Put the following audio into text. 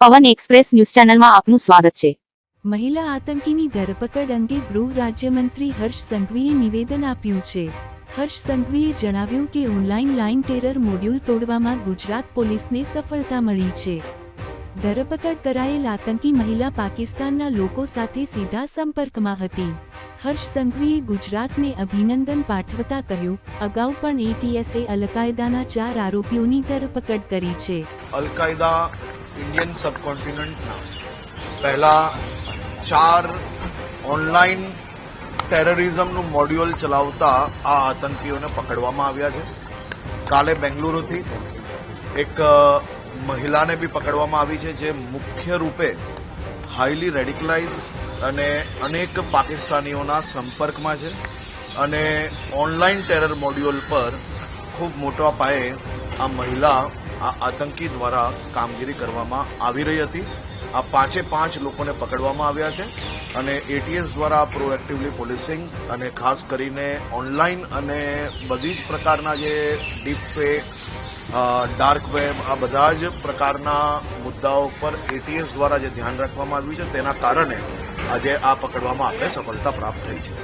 પવન express news ચેનલમાં આપનું સ્વાગત છે. મહિલા આતંકીની ધરપકડ અંગે ગૃહ રાજ્યમંત્રી હર્ષ સંઘવીએ નિવેદન આપ્યું છે. હર્ષ સંઘવીએ જણાવ્યું કે ઓનલાઈન લાઇન ટેરર મોડ્યુલ તોડવામાં ગુજરાત પોલીસને સફળતા મળી છે. ધરપકડ કરાયેલ આતંકી મહિલા પાકિસ્તાનના લોકો સાથે સીધા સંપર્કમાં હતી. હર્ષ સંઘવીએ ગુજરાતને અભિનંદન પાઠવતા કહ્યું અગાઉ પણ એટીએસે અલકાયદાના ચાર આરોપીઓની ધરપકડ કરી છે. અલકાયદા ઇન્ડિયન સબકોન્ટિનેન્ટના પહેલા ચાર ઓનલાઈન ટેરરિઝમનું મોડ્યુલ ચલાવતા આ આતંકીઓને પકડવામાં આવ્યા છે કાલે બેંગલુરુથી એક મહિલાને બી પકડવામાં આવી છે જે મુખ્ય રૂપે હાઈલી રેડિકલાઇઝ અને અનેક પાકિસ્તાનીઓના સંપર્કમાં છે અને ઓનલાઈન ટેરર મોડ્યુલ પર ખૂબ મોટા પાયે આ મહિલા આ આતંકી દ્વારા કામગીરી કરવામાં આવી રહી હતી. આ પાંચે પાંચ લોકોને પકડવામાં આવ્યા છે અને એટીએસ દ્વારા પ્રોએક્ટિવલી પોલીસિંગ અને ખાસ કરીને ઓનલાઈન અને બધી જ પ્રકારના જે ડીપ ફેક ડાર્ક વેબ આ બધા જ પ્રકારના મુદ્દાઓ પર એટીએસ દ્વારા જે ધ્યાન રાખવામાં આવ્યું છે તેના કારણે આજે આ પકડવામાં આપણે સફળતા પ્રાપ્ત થઈ છે.